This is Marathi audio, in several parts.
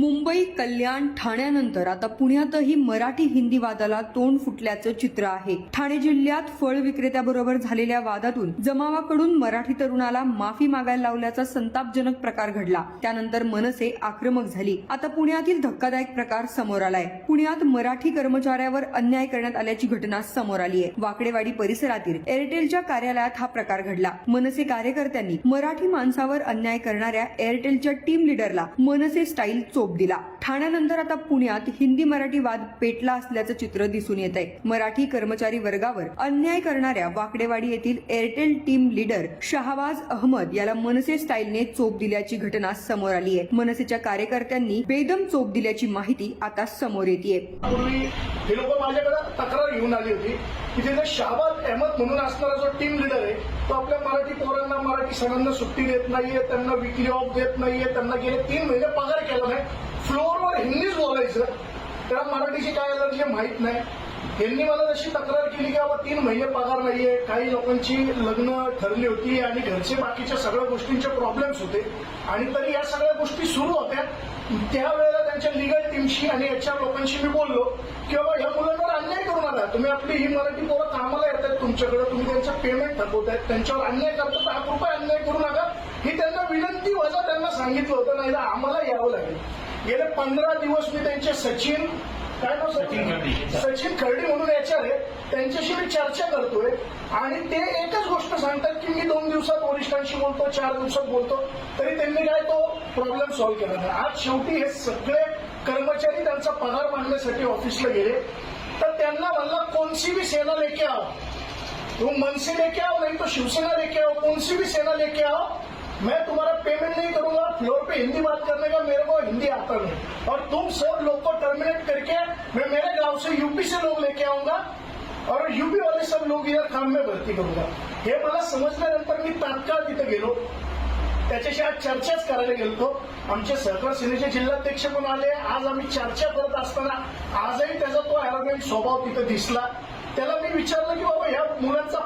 मुंबई कल्याण ठाण्यानंतर आता पुण्यातही मराठी हिंदी वादाला तोंड फुटल्याचं चित्र आहे. ठाणे जिल्ह्यात फळ विक्रेत्याबरोबर झालेल्या वादातून जमावाकडून मराठी तरुणाला माफी मागायला लावल्याचा संतापजनक प्रकार घडला. त्यानंतर मनसे आक्रमक झाली. आता पुण्यातील धक्कादायक प्रकार समोर आलाय. पुण्यात मराठी कर्मचाऱ्यावर अन्याय करण्यात आल्याची घटना समोर आली आहे वाकडेवाडी परिसरातील एअरटेलच्या कार्यालयात हा प्रकार घडला. मनसे कार्यकर्त्यांनी मराठी माणसावर अन्याय करणाऱ्या एअरटेलच्या टीम लिडरला मनसे स्टाईल चोप स्कोप दिला. ठाण्यानंतर आता पुण्यात हिंदी मराठी वाद पेटला असल्याचं चित्र दिसून येत आहे. मराठी कर्मचारी वर्गावर अन्याय करणाऱ्या वाकडेवाडी येथील Airtel team leader Shahbaz Ahmed याला मनसे स्टाईलने चोप दिल्याची घटना समोर आली आहे. मनसेच्या कार्यकर्त्यांनी बेदम चोप दिल्याची माहिती आता समोर येते हे लोक माझ्याकडे तक्रार घेऊन आली होती की तिथे शाहबाद अहमद म्हणून असणारा जो टीम लीडर आहे तो आपल्या मराठी पोरांना मराठी सणांना सुट्टी देत नाहीये त्यांना विकली ऑफ देत नाहीये त्यांना गेले तीन महिने पगार केला नाही फ्लोअरवर हिंदीच बोलायचं त्याला काय अलर्जी माहीत नाही. त्यांनी मला तशी तक्रार केली की बाबा तीन महिने पगार नाहीये काही लोकांची लग्न ठरली होती आणि घरचे बाकीच्या सगळ्या गोष्टींचे प्रॉब्लेम्स होते. आणि तरी या सगळ्या गोष्टी सुरू होत्या. त्यावेळेला त्यांच्या लिगल टीमशी आणि याच्या लोकांशी मी बोललो की बाबा ह्या मुलांवर अन्याय करू नका तुम्ही आपली ही मराठी पोरं कामाला येतात तुमच्याकडे तुम्ही त्यांचं पेमेंट थकवतायत त्यांच्यावर अन्याय करतात तर रुपये कृपया अन्याय करू नका. ही त्यांना विनंती वजा त्यांना सांगितलं होतं नाही तर आम्हाला यावं लागेल. गेले पंधरा दिवस मी त्यांचे सचिन काय नाव सचिन सचिन खर्डी म्हणून याच्यावर आहे. त्यांच्याशी मी चर्चा करतोय. आणि ते एकच गोष्ट सांगतात की मी दोन दिवसात वरिष्ठांशी बोलतो चार दिवसात बोलतो. तरी त्यांनी काय तो प्रॉब्लेम सॉल्व्ह केला नाही. आज शेवटी हे सगळे कर्मचारी त्यांचा पगार मागण्यासाठी ऑफिसला गेले. तर त्यांना म्हणला कोणसी भी सेना लेके आओ. तुम मन से लेके आओ नहीं तो शिवसेना लेके आओ. कौन सी भी सेना लेके आओ मैं तुम्हारा पेमेंट नहीं करूंगा। फ्लोर पे हिंदी बात करने का मेरे को हिंदी आता नहीं। और तुम सब लोग को टर्मिनेट करके मैं मेरे गांव से यूपी से लोग लेके आऊंगा। और यूपी वाले सब लोग इधर काम में भरती करूंगा। हे मला समजल्यानंतर मी तात्काळ तिथे गेलो। त्याच्याशी आज चर्चाच करायला गेलो आमचे सहकार सेनेचे जिल्हाध्यक्ष पण आले. आज आम्ही चर्चा करत असताना आजही त्याचा तो अॅरोगेंट स्वभाव तिथे दिसला. त्याला मी विचारलं की बाबा ह्या मुलांचा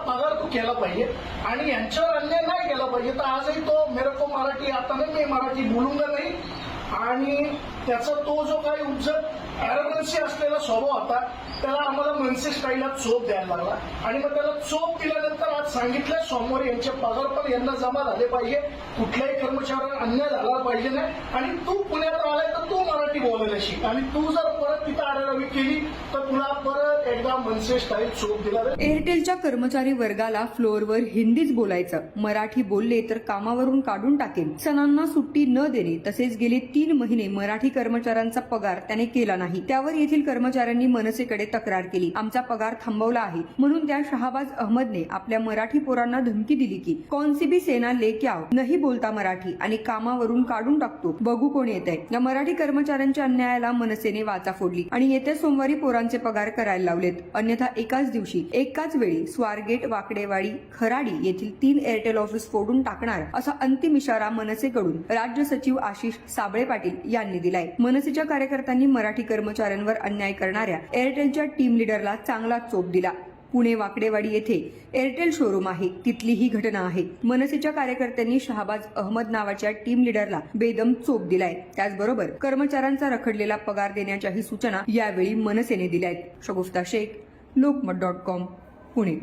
केला पाहिजे. आणि यांच्यावर अन्याय नाही केला पाहिजे. तर आजही तो मेरको मराठी आता नाही मी मराठी बोलूंगा नाही? आणि त्याचा तो जो काही उज्जत अॅरोगन्सी असलेला स्वभाव होता त्याला आम्हाला मनसे स्टाईलला चोप द्यायला लागला. आणि मग त्याला चोप दिल्यानंतर आज सांगितलं सोमवारी यांचे पगार पण यांना जमा झाले पाहिजे. कुठल्याही कर्मचाऱ्याला अन्याय झाला पाहिजे नाही. आणि तू पुण्यात मराठी बोलायला शिक आणि तू जर परत तिथं आढावी केली तर तुला परत एकदा मनसे स्टाईल चोप दिला एअरटेलच्या कर्मचारी वर्गाला फ्लोअरवर हिंदीच बोलायचं. मराठी बोलले तर कामावरून काढून टाकेल सणांना सुट्टी न देणे तसेच गेले तीन महिने मराठी कर्मचाऱ्यांचा पगार त्याने केला नाही. त्यावर येथील कर्मचाऱ्यांनी मनसेकडे तक्रार केली. आमचा पगार थांबवला आहे. म्हणून त्या शहाबाज अहमदने आपल्या मराठी पोरांना धमकी दिली की कौनसी सेना लेके आओ? नाही बोलता मराठी. आणि कामावरून काढून टाकतो. बघू कोण येत आहे या मराठी कर्मचाऱ्यांच्या अन्यायाला मनसेने वाचा फोडली आणि येत्या सोमवारी पोरांचे पगार करायला लावलेत. अन्यथा एकाच दिवशी एकाच वेळी स्वारगेट वाकडेवाडी खराडी येथील तीन एअरटेल ऑफिस फोडून टाकणार असा अंतिम इशारा मनसेकडून राज्य सचिव आशिष साबळे पाटील यांनी दिलाय. मनसेच्या कार्यकर्त्यांनी मराठी कर्मचाऱ्यांवर अन्याय करणाऱ्या एअरटेलच्या टीम लिडरला चांगला चोप दिला. पुणे वाकडेवाडी येथे एअरटेल शोरूम आहे. तिथली ही घटना आहे. मनसेच्या कार्यकर्त्यांनी शहाबाज अहमद नावाच्या टीम लिडरला बेदम चोप दिलाय. त्याचबरोबर कर्मचाऱ्यांचा रखडलेला पगार देण्याच्याही सूचना यावेळी मनसेने दिल्या आहेत शगुफ्ता शेख लोकमत डॉट कॉम पुणे.